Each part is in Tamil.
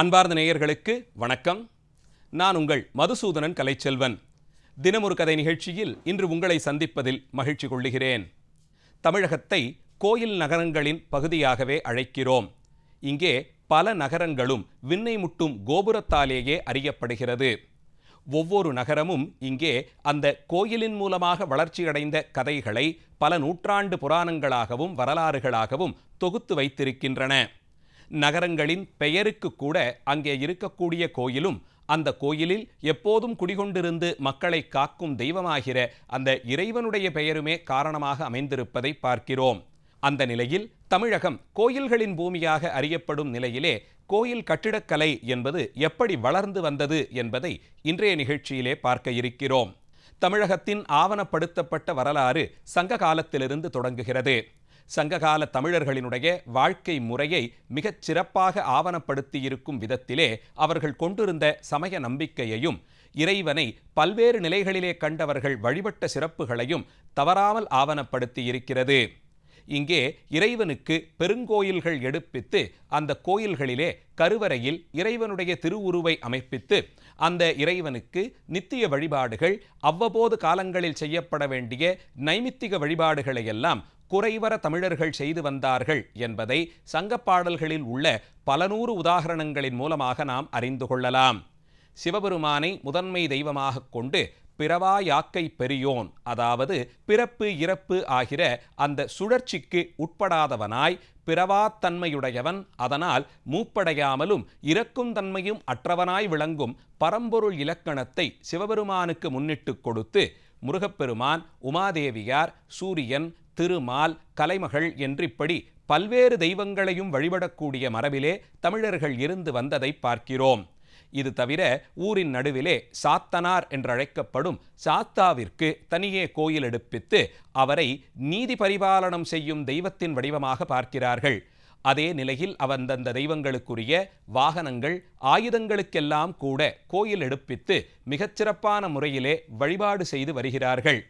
அன்பார்ந்த நேயர்களுக்கு வணக்கம். நான் உங்கள் மதுசூதனன் கலைச்செல்வன். தினமொரு கதை நிகழ்ச்சியில் இன்று உங்களை சந்திப்பதில் மகிழ்ச்சி கொள்ளுகிறேன். தமிழகத்தை கோயில் நகரங்களின் பகுதியாகவே அழைக்கிறோம். இங்கே பல நகரங்களும் விண்ணை முட்டும் கோபுரத்தாலேயே அறியப்படுகிறது. ஒவ்வொரு நகரமும் இங்கே அந்த கோயிலின் மூலமாக வளர்ச்சியடைந்த கதைகளை பல நூற்றாண்டு புராணங்களாகவும் வரலாறுகளாகவும் தொகுத்து வைத்திருக்கின்றன. நகரங்களின் பெயருக்கு கூட அங்கே இருக்கக்கூடிய கோயிலும் அந்த கோயிலில் எப்போதும் குடிகொண்டிருந்து மக்களை காக்கும் தெய்வமாகிற அந்த இறைவனுடைய பெயருமே காரணமாக அமைந்திருப்பதை பார்க்கிறோம். அந்த நிலையில் தமிழகம் கோயில்களின் பூமியாக அறியப்படும் நிலையிலே கோயில் கட்டிடக்கலை என்பது எப்படி வளர்ந்து வந்தது என்பதை இன்றைய நிகழ்ச்சியிலே பார்க்க இருக்கிறோம். தமிழகத்தின் ஆவணப்படுத்தப்பட்ட வரலாறு சங்க காலத்திலிருந்து தொடங்குகிறது. சங்ககால தமிழர்களினுடைய வாழ்க்கை முறையை மிகச் சிறப்பாக ஆவணப்படுத்தியிருக்கும் விதத்திலே அவர்கள் கொண்டிருந்த சமய நம்பிக்கையையும் இறைவனை பல்வேறு நிலைகளிலே கண்டவர்கள் வழிபட்ட சிறப்புகளையும் தவறாமல் ஆவணப்படுத்தியிருக்கிறது. இங்கே இறைவனுக்கு பெருங்கோயில்கள் எடுப்பித்து அந்த கோயில்களிலே கருவறையில் இறைவனுடைய திருவுருவை அமைப்பித்து அந்த இறைவனுக்கு நித்திய வழிபாடுகள் அவ்வப்போது காலங்களில் செய்யப்பட வேண்டிய நைமித்திக வழிபாடுகளை எல்லாம் குறைவர தமிழர்கள் செய்து வந்தார்கள் என்பதை சங்கப்பாடல்களில் உள்ள பல நூறு உதாகரணங்களின் மூலமாக நாம் அறிந்து கொள்ளலாம். சிவபெருமானை முதன்மை தெய்வமாக கொண்டு பிறவா யாக்கை பெரியோன் அதாவது பிறப்பு இறப்பு ஆகிற அந்த சுழற்சிக்கு உட்படாதவனாய் பிறவாத்தன்மையுடையவன் அதனால் மூப்படையாமலும் இறக்கும் தன்மையும் அற்றவனாய் விளங்கும் பரம்பொருள் இலக்கணத்தை சிவபெருமானுக்கு முன்னிட்டு கொடுத்து முருகப்பெருமான் உமாதேவியார் சூரியன் திருமால் கலைமகள் என்றிப்படி பல்வேறு தெய்வங்களையும் வழிபடக்கூடிய மரபிலே தமிழர்கள் இருந்து வந்ததை பார்க்கிறோம். இது தவிர ஊரின் நடுவிலே சாத்தனார் என்றழைக்கப்படும் சாத்தாவிற்கு தனியே கோயில் எடுப்பித்து அவரை நீதி பரிபாலனம் செய்யும் தெய்வத்தின் வடிவமாக பார்க்கிறார்கள். அதே நிலையில் அவந்தந்த தெய்வங்களுக்குரிய வாகனங்கள் ஆயுதங்களுக்கெல்லாம் கூட கோயில் எடுப்பித்து மிகச்சிறப்பான முறையிலே வழிபாடு செய்து வருகிறார்கள்.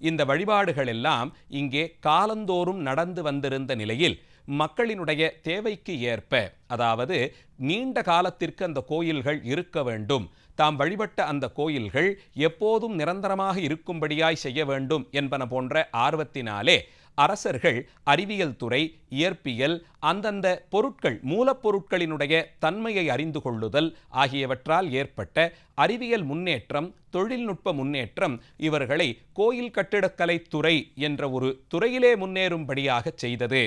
இந்த வழிபாடுகள் எல்லாம் இங்கே காலந்தோறும் நடந்து வந்திருந்த நிலையில் மக்களினுடைய தேவைக்கு ஏற்ப அதாவது நீண்ட காலத்திற்கு அந்த கோயில்கள் இருக்க வேண்டும். தாம் வழிபட்ட அந்த கோயில்கள் எப்போதும் நிரந்தரமாக இருக்கும்படியாய் செய்ய வேண்டும் என்பன போன்ற ஆர்வத்தினாலே அரசர்கள் அறிவியல் துறை இயற்பியல் அந்தந்த பொருட்கள் மூலப்பொருட்களினுடைய தன்மையை அறிந்து கொள்ளுதல் ஆகியவற்றால் ஏற்பட்ட அறிவியல் முன்னேற்றம் தொழில்நுட்ப முன்னேற்றம் இவர்களை கோயில் கட்டிடக்கலை துறை என்ற ஒரு துறையிலே முன்னேறும்படியாக செய்தது.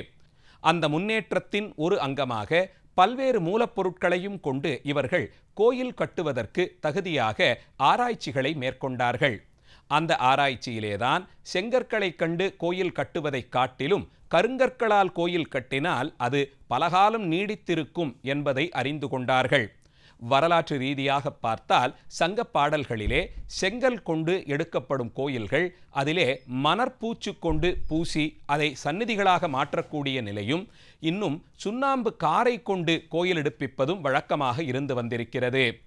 அந்த முன்னேற்றத்தின் ஒரு அங்கமாக பல்வேறு மூலப்பொருட்களையும் கொண்டு இவர்கள் கோயில் கட்டுவதற்கு தகுதியாக ஆராய்ச்சிகளை மேற்கொண்டார்கள். அந்த ஆராய்ச்சியிலேதான் செங்கற்களை கண்டு கோயில் கட்டுவதைக் காட்டிலும் கருங்கற்களால் கோயில் கட்டினால் அது பலகாலம் நீடித்திருக்கும் என்பதை அறிந்து கொண்டார்கள். வரலாற்று ரீதியாக பார்த்தால் சங்க பாடல்களிலே செங்கல் கொண்டு எடுக்கப்படும் கோயில்கள் அதிலே மணற்பூச்சு கொண்டு பூசி அதை சந்நிதிகளாக மாற்றக்கூடிய நிலையும் இன்னும் சுண்ணாம்பு காரை கொண்டு கோயில் எடுப்பிப்பதும் வழக்கமாக இருந்து வந்திருக்கிறது.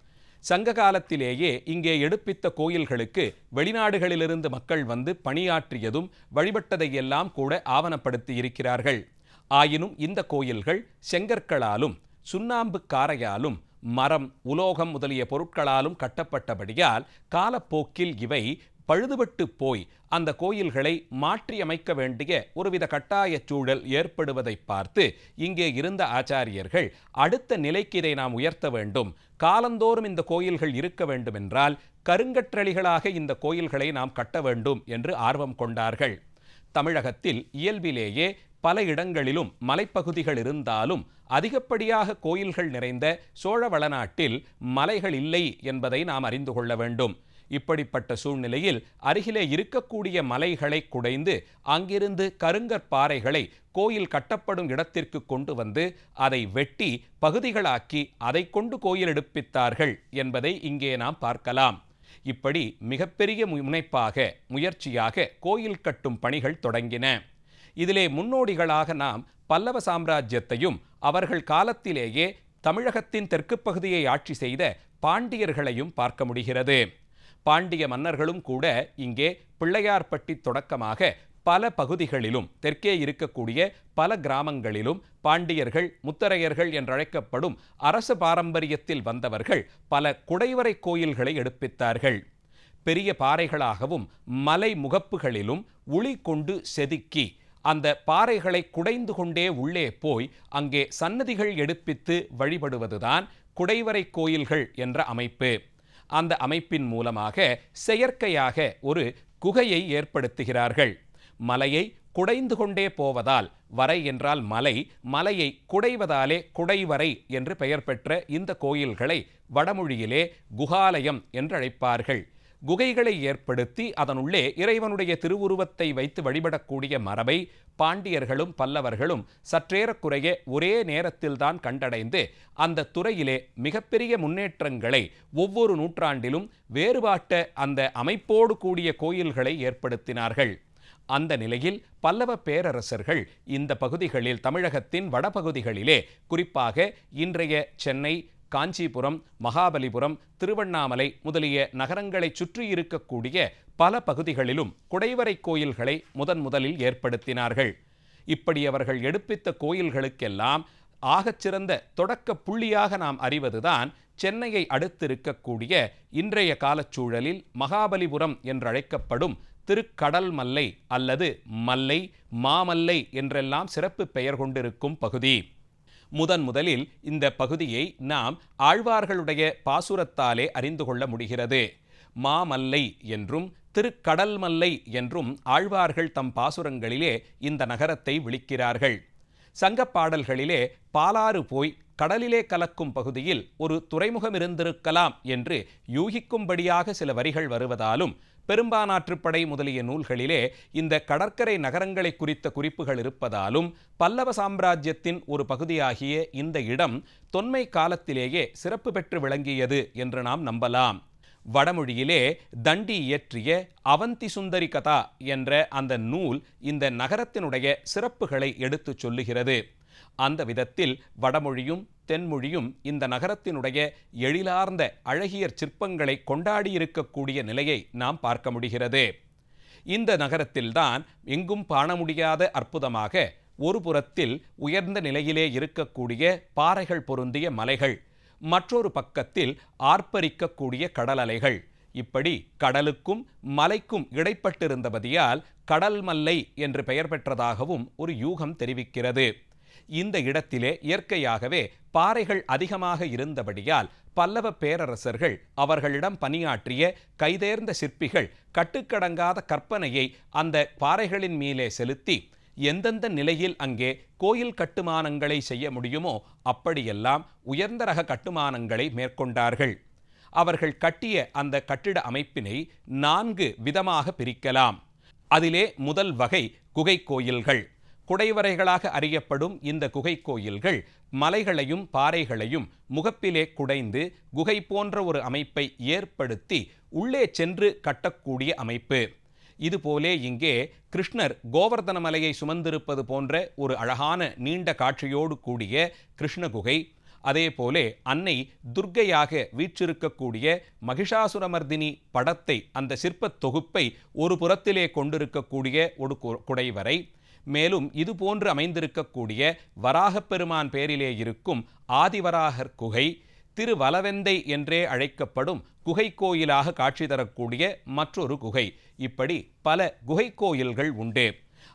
சங்க காலத்திலேயே இங்கே எடுப்பித்த கோயில்களுக்கு வெளிநாடுகளிலிருந்து மக்கள் வந்து பணியாற்றியதும் வழிபட்டதையெல்லாம் கூட ஆவணப்படுத்தி இருக்கிறார்கள். ஆயினும் இந்த கோயில்கள் செங்கற்களாலும் சுண்ணாம்பு காரையாலும் மரம் உலோகம் முதலிய பொருட்களாலும் கட்டப்பட்டபடியால் காலப்போக்கில் இவை பழுதுபட்டு போய் அந்த கோயில்களை மாற்றியமைக்க வேண்டிய ஒருவித கட்டாயச் சூழல் ஏற்படுவதை பார்த்து இங்கே இருந்த ஆச்சாரியர்கள் அடுத்த நிலைக்கு இதை நாம் உயர்த்த வேண்டும். காலந்தோறும் இந்த கோயில்கள் இருக்க வேண்டுமென்றால் கருங்கற்றளிகளாக இந்த கோயில்களை நாம் கட்ட வேண்டும் என்று ஆர்வம் கொண்டார்கள். தமிழகத்தில் இயல்பிலேயே பல இடங்களிலும் மலைப்பகுதிகள் இருந்தாலும் அதிகப்படியாக கோயில்கள் நிறைந்த சோழ வளநாட்டில் மலைகள் இல்லை என்பதை நாம் அறிந்து கொள்ள வேண்டும். இப்படிப்பட்ட சூழ்நிலையில் அருகிலே இருக்கக்கூடிய மலைகளை குடைந்து அங்கிருந்து கருங்கற்பாறைகளை கோயில் கட்டப்படும் இடத்திற்கு கொண்டு வந்து அதை வெட்டி பகுதிகளாக்கி அதை கொண்டு கோயில் எடுப்பித்தார்கள் என்பதை இங்கே நாம் பார்க்கலாம். இப்படி மிகப்பெரிய முனைப்பாக முயற்சியாக கோயில் கட்டும் பணிகள் தொடங்கின. இதிலே முன்னோடிகளாக நாம் பல்லவ சாம்ராஜ்யத்தையும் அவர்கள் காலத்திலேயே தமிழகத்தின் தெற்கு பகுதியை ஆட்சி செய்த பாண்டியர்களையும் பார்க்க முடிகிறது. பாண்டிய மன்னர்களும் கூட இங்கே பிள்ளையார்பட்டி தொடக்கமாக பல பகுதிகளிலும் தெற்கே இருக்கக்கூடிய பல கிராமங்களிலும் பாண்டியர்கள் முத்தரையர்கள் என்றழைக்கப்படும் அரச பாரம்பரியத்தில் வந்தவர்கள் பல குடைவரை கோயில்களை எடுப்பித்தார்கள். பெரிய பாறைகளாகவும் மலை முகப்புகளிலும் உளி கொண்டு செதுக்கி அந்த பாறைகளை குடைந்து கொண்டே உள்ளே போய் அங்கே சன்னதிகள் எடுப்பித்து வழிபடுவதுதான் குடைவரை கோயில்கள் என்ற அமைப்பு. அந்த அமைப்பின் மூலமாக செயற்கையாக ஒரு குகையை ஏற்படுத்துகிறார்கள். மலையை குடைந்து கொண்டே போவதால் வரை என்றால் மலை மலையை குடைவதாலே குடைவரை என்று பெயர் பெற்ற இந்த கோயில்களை வடமொழியிலே குகாலயம் என்று அழைப்பார்கள் குகைகளை ஏற்படுத்தி அதனுள்ளே இறைவனுடைய திருவுருவத்தை வைத்து வழிபடக்கூடிய மரபை பாண்டியர்களும் பல்லவர்களும் சற்றேறக்குறைய ஒரே நேரத்தில்தான் கண்டடைந்து அந்த துறையிலே மிகப்பெரிய முன்னேற்றங்களை ஒவ்வொரு நூற்றாண்டிலும் வேறுபாட்ட அந்த அமைப்போடு கூடிய கோயில்களை ஏற்படுத்தினார்கள். அந்த நிலையில் பல்லவ பேரரசர்கள் இந்த பகுதிகளில் தமிழகத்தின் வடபகுதிகளிலே குறிப்பாக இன்றைய சென்னை காஞ்சிபுரம் மகாபலிபுரம் திருவண்ணாமலை முதலிய நகரங்களை சுற்றியிருக்கக்கூடிய பல பகுதிகளிலும் குடைவரை கோயில்களை முதன் முதலில் ஏற்படுத்தினார்கள். இப்படி அவர்கள் எடுப்பித்த கோயில்களுக்கெல்லாம் ஆகச்சிறந்த தொடக்க புள்ளியாக நாம் அறிவதுதான் சென்னையை அடுத்திருக்கக்கூடிய இன்றைய காலச்சூழலில் மகாபலிபுரம் என்றழைக்கப்படும் திருக்கடல் மல்லை அல்லது மல்லை மாமல்லை என்றெல்லாம் சிறப்பு பெயர் கொண்டிருக்கும் பகுதி. முதன் முதலில் இந்த பகுதியை நாம் ஆழ்வார்களுடைய பாசுரத்தாலே அறிந்து கொள்ள முடிகிறது. மாமல்லை என்றும் திருக்கடல் மல்லை என்றும் ஆழ்வார்கள் தம் பாசுரங்களிலே இந்த நகரத்தை விழிக்கிறார்கள். சங்கப் பாடல்களிலே பாலாறு போய் கடலிலே கலக்கும் பகுதியில் ஒரு துறைமுகம் இருந்திருக்கலாம் என்று யூகிக்கும்படியாக சில வரிகள் வருவதாலும் பெரும்பானாற்றுப்படை முதலிய நூல்களிலே இந்த கடற்கரை நகரங்களை குறித்த குறிப்புகள் இருப்பதாலும் பல்லவ சாம்ராஜ்யத்தின் ஒரு பகுதியாகிய இந்த இடம் தொன்மை காலத்திலேயே சிறப்பு பெற்று விளங்கியது என்று நாம் நம்பலாம். வடமொழியிலே தண்டி இயற்றிய அவந்தி சுந்தரி கதா என்ற அந்த நூல் இந்த நகரத்தினுடைய சிறப்புகளை எடுத்துச் சொல்லுகிறது. அந்த விதத்தில் வடமொழியும் தென்மொழியும் இந்த நகரத்தினுடைய எழிலார்ந்த அழகியர் சிற்பங்களை கொண்டாடியிருக்கக்கூடிய நிலையை நாம் பார்க்க முடிகிறது. இந்த நகரத்தில்தான் எங்கும் காண முடியாத அற்புதமாக ஒரு புறத்தில் உயர்ந்த நிலையிலே இருக்கக்கூடிய பாறைகள் பொருந்திய மலைகள் மற்றொரு பக்கத்தில் ஆர்ப்பரிக்கக்கூடிய கடல் அலைகள் இப்படி கடலுக்கும் மலைக்கும் இடைப்பட்டிருந்தபதியால் கடல் மல்லை என்று பெயர் பெற்றதாகவும் ஒரு யூகம் தெரிவிக்கிறது. இந்த இடத்திலே இயற்கையாகவே பாறைகள் அதிகமாக இருந்தபடியால் பல்லவ பேரரசர்கள் அவர்களிடம் பணியாற்றிய கைதேர்ந்த சிற்பிகள் கட்டுக்கடங்காத கற்பனையை அந்த பாறைகளின் மேலே செலுத்தி எந்தெந்த நிலையில் அங்கே கோயில் கட்டுமானங்களை செய்ய முடியுமோ அப்படியெல்லாம் உயர்ந்த ரக கட்டுமானங்களை மேற்கொண்டார்கள். அவர்கள் கட்டிய அந்த கட்டிட அமைப்பினை நான்கு விதமாக பிரிக்கலாம். அதிலே முதல் வகை குகை கோயில்கள். குடைவரைகளாக அறியப்படும் இந்த குகை கோயில்கள் மலைகளையும் பாறைகளையும் முகப்பிலே குடைந்து குகை போன்ற ஒரு அமைப்பை ஏற்படுத்தி உள்ளே சென்று கட்டக்கூடிய அமைப்பு. இதுபோலே இங்கே கிருஷ்ணர் கோவர்தன மலையை சுமந்திருப்பது போன்ற ஒரு அழகான நீண்ட காட்சியோடு கூடிய கிருஷ்ண குகை. அதே போலே அன்னை துர்க்கையாக வீற்றிருக்கக்கூடிய மகிஷாசுரமர்தினி படத்தை அந்த சிற்பத் தொகுப்பை ஒரு புறத்திலே கொண்டிருக்கக்கூடிய ஒரு குடைவரை. மேலும் இது போன்று அமைந்திருக்கக்கூடிய வராகப் பெருமான் பேரிலே இருக்கும் ஆதிவராகர் குகை திருவலவெந்தை என்றே அழைக்கப்படும் குகை கோயிலாக காட்சி தரக்கூடிய மற்றொரு குகை. இப்படி பல குகை கோயில்கள் உண்டு.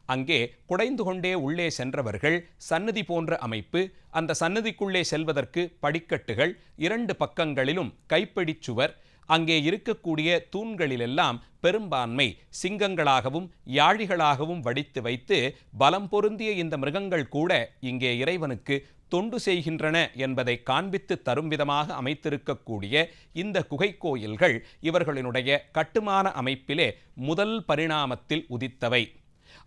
அங்கே குடைந்து கொண்டே உள்ளே சென்றவர்கள் சன்னதி போன்ற அமைப்பு அந்த சன்னதிக்குள்ளே செல்வதற்கு படிக்கட்டுகள் இரண்டு பக்கங்களிலும் கைப்பிடிச் சுவர் அங்கே இருக்கக்கூடிய தூண்களிலெல்லாம் பெரும்பான்மை சிங்கங்களாகவும் யாழிகளாகவும் வடித்து வைத்து பலம் பொருந்திய இந்த மிருகங்கள் கூட இங்கே இறைவனுக்கு தொண்டு செய்கின்றன என்பதை காண்பித்து தரும் விதமாக அமைத்திருக்கக்கூடிய இந்த குகை கோயில்கள் இவர்களினுடைய கட்டுமான அமைப்பிலே முதல் பரிணாமத்தில் உதித்தவை.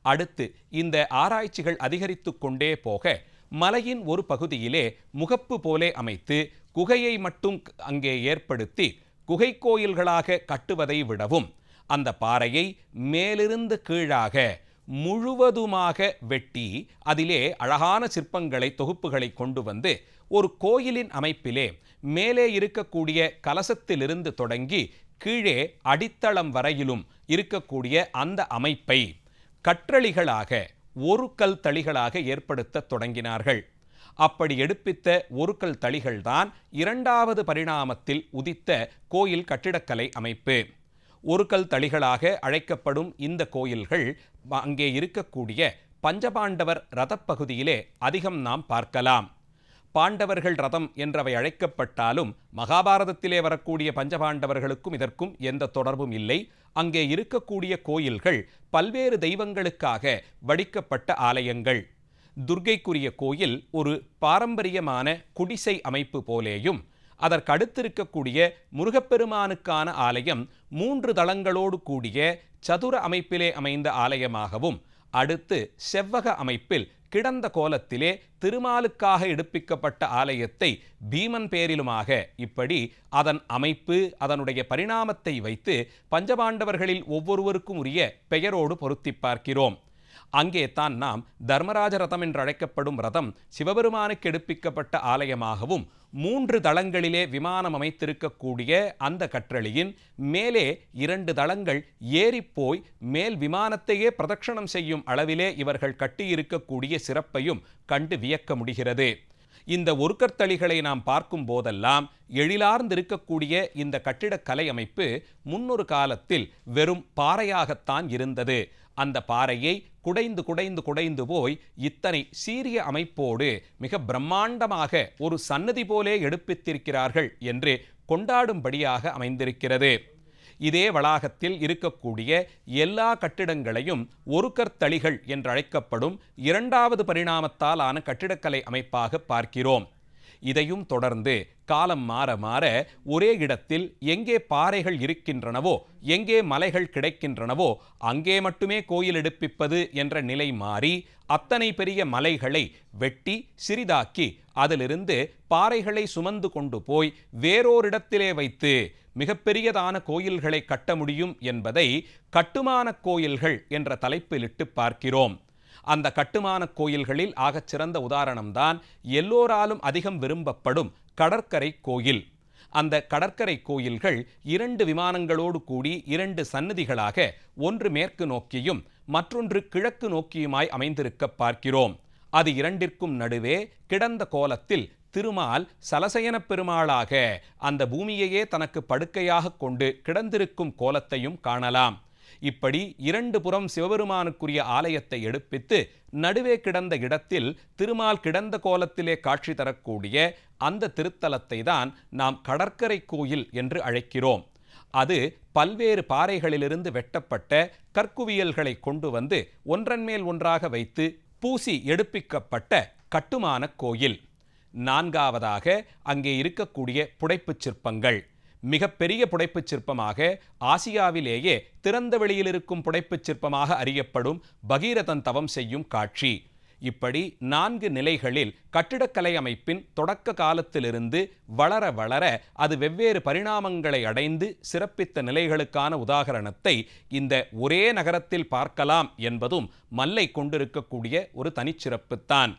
அடுத்து இந்த ஆராய்ச்சிகள் அதிகரித்து கொண்டே போக மலையின் ஒரு பகுதியிலே முகப்பு போலே அமைத்து குகையை மட்டும் அங்கே ஏற்படுத்தி குகை கோயில்களாக கட்டுவதை விடவும் அந்த பாறையை மேலிருந்து கீழாக முழுவதுமாக வெட்டி அதிலே அழகான சிற்பங்களை தொகுப்புகளை கொண்டு வந்து ஒரு கோயிலின் அமைப்பிலே மேலே இருக்கக்கூடிய கலசத்திலிருந்து தொடங்கி கீழே அடித்தளம் வரையிலும் இருக்கக்கூடிய அந்த அமைப்பை கற்றளிகளாக ஒரு கல் தளிகளாக ஏற்படுத்த தொடங்கினார்கள். அப்படி எடுப்பித்த ஒருக்கல் தளிகள்தான் இரண்டாவது பரிணாமத்தில் உதித்த கோயில் கட்டிடக்கலை அமைப்பு. ஒருக்கல் தளிகளாக அழைக்கப்படும் இந்த கோயில்கள் அங்கே இருக்கக்கூடிய பஞ்சபாண்டவர் ரதப்பகுதியிலே அதிகம் நாம் பார்க்கலாம். பாண்டவர்கள் ரதம் என்றவை அழைக்கப்பட்டாலும் மகாபாரதத்திலே வரக்கூடிய பஞ்சபாண்டவர்களுக்கும் இதற்கும் எந்த தொடர்பும் இல்லை. அங்கே இருக்கக்கூடிய கோயில்கள் பல்வேறு தெய்வங்களுக்காக வடிக்கப்பட்ட ஆலயங்கள். துர்க்கைக்குரிய கோயில் ஒரு பாரம்பரியமான குடிசை அமைப்பு போலேயும் அதற்கடுத்திருக்கக்கூடிய முருகப்பெருமானுக்கான ஆலயம் மூன்று தளங்களோடு கூடிய சதுர அமைப்பிலே அமைந்த ஆலயமாகவும் அடுத்து செவ்வக அமைப்பில் கிடந்த கோலத்திலே திருமாலுக்காக எடுப்பிக்கப்பட்ட ஆலயத்தை பீமன் பேரிலுமாக இப்படி அதன் அமைப்பு அதனுடைய பரிணாமத்தை வைத்து பஞ்சபாண்டவர்களில் ஒவ்வொருவருக்கும் உரிய பெயரோடு பொருத்தி பார்க்கிறோம். அங்கே தான் நாம் தர்மராஜ ரதம் என்று அழைக்கப்படும் ரதம் சிவபெருமானுக்கு எடுப்பிக்கப்பட்ட ஆலயமாகவும் மூன்று தளங்களிலே விமானம் அமைத்திருக்கக்கூடிய அந்த கற்றளியின் மேலே இரண்டு தளங்கள் ஏறிப்போய் மேல் விமானத்தையே பிரதட்சணம் செய்யும் அளவிலே இவர்கள் கட்டியிருக்கக்கூடிய சிறப்பையும் கண்டு வியக்க முடிகிறது. இந்த ஒருக்கர்த்தளிகளை நாம் பார்க்கும் போதெல்லாம் எழிலார்ந்திருக்கக்கூடிய இந்த கட்டிடக்கலை அமைப்பு முன்னொரு காலத்தில் வெறும் பாறையாகத்தான் இருந்தது. அந்த பாறையை குடைந்து குடைந்து குடைந்து போய் இத்தனை சீரிய அமைப்போடு மிக பிரம்மாண்டமாக ஒரு சன்னதி போலே எடுப்பித்திருக்கிறார்கள் என்று கொண்டாடும்படியாக அமைந்திருக்கிறது. இதே வளாகத்தில் இருக்கக்கூடிய எல்லா கட்டிடங்களையும் ஒரு என்றழைக்கப்படும் இரண்டாவது பரிணாமத்தால் ஆன கட்டிடக்கலை அமைப்பாக பார்க்கிறோம். இதையும் தொடர்ந்து காலம் மாற மாற ஒரே இடத்தில் எங்கே பாறைகள் இருக்கின்றனவோ எங்கே மலைகள் கிடைக்கின்றனவோ அங்கே மட்டுமே கோயில் எடுப்பிப்பது என்ற நிலை மாறி அத்தனை பெரிய மலைகளை வெட்டி சிறிதாக்கி அதிலிருந்து பாறைகளை சுமந்து கொண்டு போய் வேறோரிடத்திலே வைத்து மிகப்பெரியதான கோயில்களை கட்ட முடியும் என்பதை கட்டுமான கோயில்கள் என்ற தலைப்பிலிட்டு பார்க்கிறோம். அந்த கட்டுமான கோயில்களில் ஆகச் சிறந்த உதாரணம்தான் எல்லோராலும் அதிகம் விரும்பப்படும் கடற்கரை கோயில். அந்த கடற்கரை கோயில்கள் இரண்டு விமானங்களோடு கூடி இரண்டு சன்னதிகளாக ஒன்று மேற்கு நோக்கியும் மற்றொன்று கிழக்கு நோக்கியுமாய் அமைந்திருக்க பார்க்கிறோம். அது இரண்டிற்கும் நடுவே கிடந்த கோலத்தில் திருமால் சலசயன பெருமாளாக அந்த பூமியையே தனக்கு படுக்கையாக கொண்டு கிடந்திருக்கும் கோலத்தையும் காணலாம். இப்படி இரண்டு புறம் சிவபெருமானுக்குரிய ஆலயத்தை எடுப்பித்து நடுவே கிடந்த இடத்தில் திருமால் கிடந்த கோலத்திலே காட்சி தரக்கூடிய அந்த திருத்தலத்தை தான் நாம் கடற்கரை கோயில் என்று அழைக்கிறோம். அது பல்வேறு பாறைகளிலிருந்து வெட்டப்பட்ட கற்குவியல்களை கொண்டு வந்து ஒன்றன் மேல் ஒன்றாக வைத்து பூசி எடுப்பிக்கப்பட்ட கட்டுமான கோயில். நான்காவதாக அங்கே இருக்கக்கூடிய புடைப்புச் சிற்பங்கள். மிகப்பெரிய புடைப்புச் சிற்பமாக ஆசியாவிலேயே திறந்த வெளியில் இருக்கும் புடைப்புச் சிற்பமாக அறியப்படும் பகீரதன் தவம் செய்யும் காட்சி. இப்படி நான்கு நிலைகளில் கட்டிடக்கலை அமைப்பின் தொடக்க காலத்திலிருந்து வளர வளர அது வெவ்வேறு பரிணாமங்களை அடைந்து சிறப்பித்த நிலைகளுக்கான உதாகரணத்தை இந்த ஒரே நகரத்தில் பார்க்கலாம் என்பதும் மல்லை கொண்டிருக்கக்கூடிய ஒரு தனிச்சிறப்புத்தான்.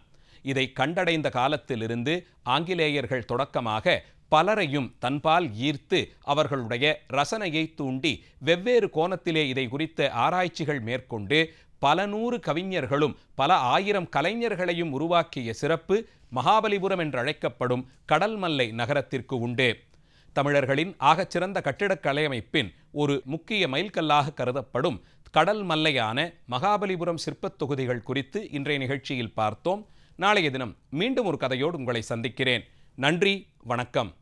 இதை கண்டடைந்த காலத்திலிருந்து ஆங்கிலேயர்கள் தொடக்கமாக பலரையும் தன்பால் ஈர்த்து அவர்களுடைய ரசனையை தூண்டி வெவ்வேறு கோணத்திலே இதை குறித்த ஆராய்ச்சிகள் மேற்கொண்டு பல நூறு கவிஞர்களும் பல ஆயிரம் கலைஞர்களையும் உருவாக்கிய சிறப்பு மகாபலிபுரம் என்று அழைக்கப்படும் கடல்மல்லை நகரத்திற்கு உண்டு. தமிழர்களின் ஆகச்சிறந்த கட்டிடக்கலையமைப்பின் ஒரு முக்கிய மைல்கல்லாக கருதப்படும் கடல் மல்லையான மகாபலிபுரம் சிற்பத் தொகுதிகள் குறித்து இன்றைய நிகழ்ச்சியில் பார்த்தோம். நாளைய தினம் மீண்டும் ஒரு கதையோடு உங்களை சந்திக்கிறேன். நன்றி வணக்கம்.